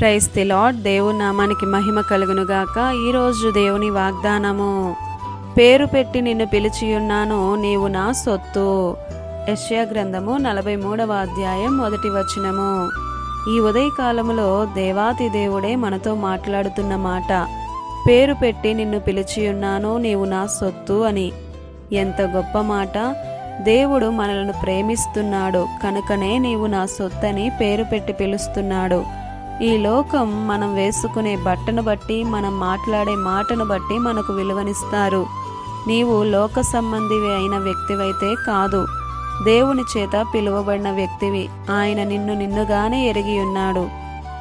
Price the lord దేవుని నామానికి మహిమ కలుగునుగాక. ఈరోజు దేవుని వాగ్దానము పేరు పెట్టి నిన్ను పిలిచి ఉన్నాను నీవు నా సొత్తు. యష్యా గ్రంథము నలభై మూడవ అధ్యాయం మొదటి వచనము. ఈ ఉదయకాలములో దేవాతి దేవుడే మనతో మాట్లాడుతున్న మాట పేరు పెట్టి నిన్ను పిలిచి ఉన్నాను నీవు నా సొత్తు అని. ఎంత గొప్ప మాట. దేవుడు మనలను ప్రేమిస్తున్నాడు కనుకనే నీవు నా సొత్తని పేరు పెట్టి పిలుస్తున్నాడు. ఈ లోకం మనం వేసుకునే బట్టను బట్టి మనం మాట్లాడే మాటను బట్టి మనకు విలువనిస్తారు. నీవు లోక సంబంధివి అయిన వ్యక్తివైతే కాదు. దేవుని చేత పిలువబడిన వ్యక్తివి. ఆయన నిన్ను నిన్నుగానే ఎరిగి ఉన్నాడు.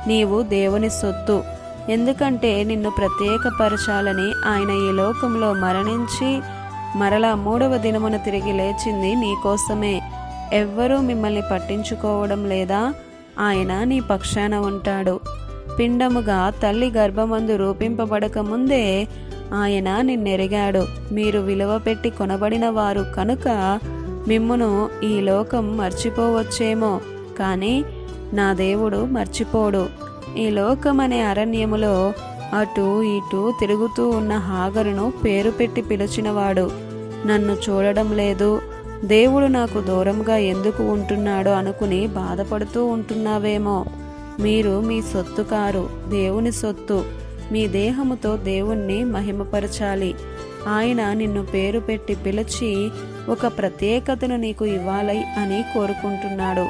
నీవు దేవుని సొత్తు. ఎందుకంటే నిన్ను ప్రత్యేకపరచాలని ఆయన ఈ లోకంలో మరణించి మరలా మూడవ దినమున తిరిగి లేచింది నీకోసమే. ఎవ్వరూ మిమ్మల్ని పట్టించుకోవడం లేదా ఆయన నీ పక్షాన ఉంటాడు. పిండముగా తల్లి గర్భమందు రూపింపబడక ముందే ఆయన నిన్నెరిగాడు. మీరు విలువ పెట్టి కొనబడిన వారు కనుక మిమ్మును ఈ లోకం మర్చిపోవచ్చేమో. కానీ నా దేవుడు మర్చిపోడు. ఈ లోకం అనే అరణ్యములో అటు ఇటు తిరుగుతూ ఉన్న హాగరును పేరు పెట్టి పిలిచినవాడు. నన్ను చూడడం లేదు. దేవుడు నాకు దూరంగా ఎందుకు ఉంటున్నాడో అనుకుని బాధపడుతూ ఉంటున్నావేమో. మీరు మీ సొత్తు కారు దేవుని సొత్తు. మీ దేహముతో దేవుణ్ణి మహిమపరచాలి. ఆయన నిన్ను పేరు పెట్టి పిలిచి ఒక ప్రత్యేకతను నీకు ఇవ్వాలి అని కోరుకుంటున్నాడు.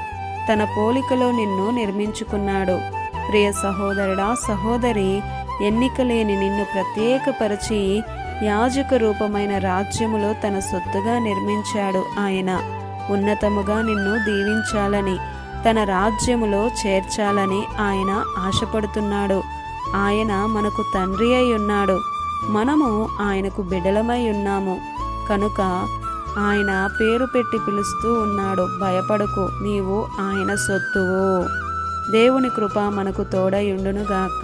తన పోలికలో నిన్ను నిర్మించుకున్నాడు. ప్రియ సహోదరుడా సహోదరి ఎన్నిక లేని నిన్ను ప్రత్యేకపరిచి యాజక రూపమైన రాజ్యములో తన సొత్తుగా నిర్మించాడు ఆయన. ఉన్నతముగా నిన్ను దీవించాలని తన రాజ్యములో చేర్చాలని ఆయన ఆశపడుతున్నాడు. ఆయన మనకు తండ్రి అయి ఉన్నాడు. మనము ఆయనకు బిడలమై ఉన్నాము. కనుక ఆయన పేరు పెట్టి పిలుస్తూ ఉన్నాడు. భయపడకు నీవు ఆయన సొత్తువు. దేవుని కృప మనకు తోడయుండునుగాక